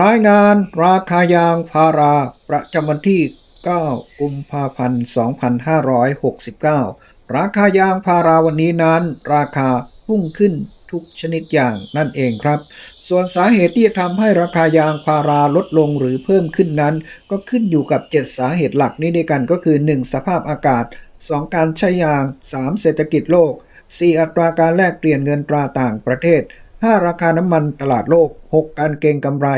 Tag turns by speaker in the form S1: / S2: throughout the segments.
S1: รายงานราคายางพาราประจำวันที่ 9 กุมภาพันธ์ 2569 ราคายางพาราวันนี้นั้น ราคาพุ่งขึ้นทุกชนิดอย่างนั่นเองครับ ส่วนสาเหตุที่ทำให้ราคายางพาราลดลงหรือเพิ่มขึ้นนั้น ก็ขึ้นอยู่กับ 7 สาเหตุหลักนี้ด้วยกันก็คือ 1. สภาพอากาศ 2. การใช้ยาง 3. เศรษฐกิจโลก 4. อัตราการแลกเปลี่ยนเงินตราต่างประเทศ 5. ราคาน้ำมันตลาดโลก 6. การเก็งกำไร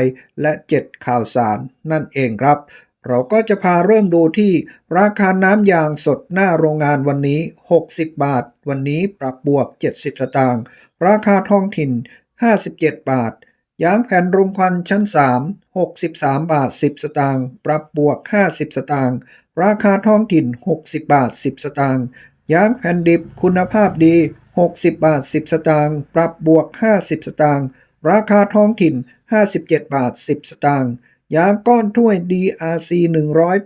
S1: และ 7. ข่าวสารนั่นเองครับ เราก็จะพาเริ่มดูที่ราคาน้ำยางสดหน้าโรงงานวันนี้ 60 บาท วันนี้ปรับบวก 70 สตางค์ ราคาท้องถิ่น 57 บาท ยางแผ่นรมควันชั้น 3 63 บาท 10 สตางค์ ปรับบวก 50 สตางค์ ราคาท้องถิ่น 60 บาท 10 สตางค์ ยางแผ่นดิบคุณภาพดี 60 บาท 10 สตางค์ ปรับบวก 50 สตางค์ ราคาท้องถิ่น 57 บาท 10 สตางค์ ยางก้อนถ้วย DRC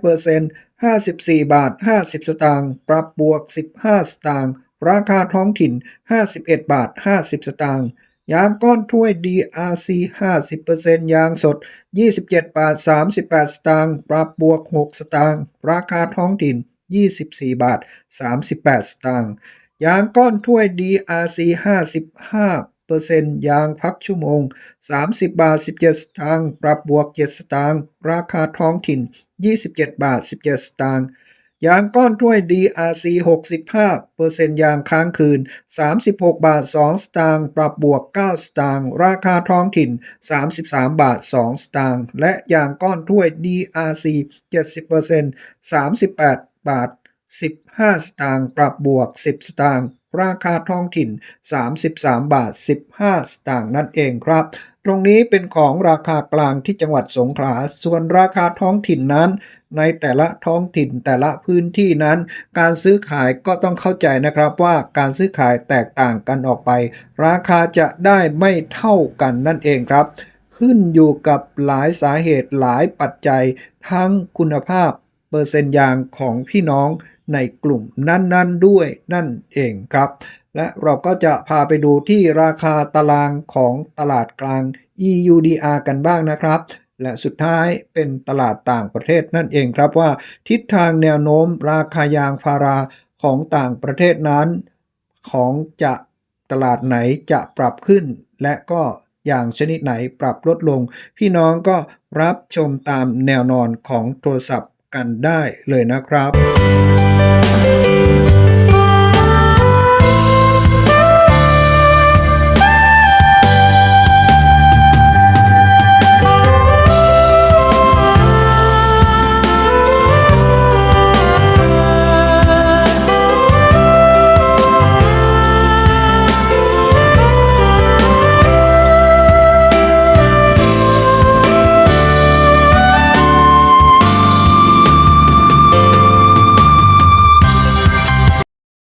S1: 100% 54 บาท 50 สตางค์ ปรับบวก 15 สตางค์ ราคาท้องถิ่น 51 บาท 50 สตางค์ ยางก้อนถ้วย DRC 50%ยางสด 27 บาท 38 สตางค์ ปรับบวก 6 สตางค์ ราคาท้องถิ่น 24 บาท 38 สตางค์ ยางก้อนถ้วย DRC 55เปอร์เซ็นต์ยางพักชั่วโมง 30 บาท 17 สตางค์ปรับบวก 7 สตางค์ราคาท้องถิ่น 27 บาท 17 สตางค์ยางก้อนถ้วย DRC 65เปอร์เซ็นต์ยางค้างคืน 36 บาท 2 สตางค์ ปรับบวก 9 สตางค์ ราคาท้องถิ่น 33 บาท 2 สตางค์ และยางก้อนถ้วย DRC 70เปอร์เซ็นต์38 บาท 15 สตางค์ปรับบวก 10 สตางค์ราคาท้องถิ่น 33 บาท 15 สตางค์นั่นเองครับ ตรงนี้เป็นของราคากลางที่จังหวัดสงขลา ส่วนราคาท้องถิ่นนั้น ในแต่ละท้องถิ่นแต่ละพื้นที่นั้น การซื้อขายก็ต้องเข้าใจนะครับว่าการซื้อขายแตกต่างกันออกไป ราคาจะได้ไม่เท่ากันนั่นเองครับ ขึ้นอยู่กับหลายสาเหตุหลายปัจจัย ทั้งคุณภาพ เปอร์เซ็นต์ยางของพี่น้องในกลุ่มนั้นๆด้วยนั่นเองครับ และเราก็จะพาไปดูที่ราคาตารางของตลาดกลาง EUDR กันบ้างนะครับ และสุดท้ายเป็นตลาดต่างประเทศนั่นเองครับว่า ทิศทางแนวโน้มราคายางพาราของต่างประเทศนั้น ของจะตลาดไหนจะปรับขึ้น และก็อย่างชนิดไหนปรับลดลง พี่น้องก็รับชมตามแนวนอนของโทรศัพท์ กันได้เลยนะครับ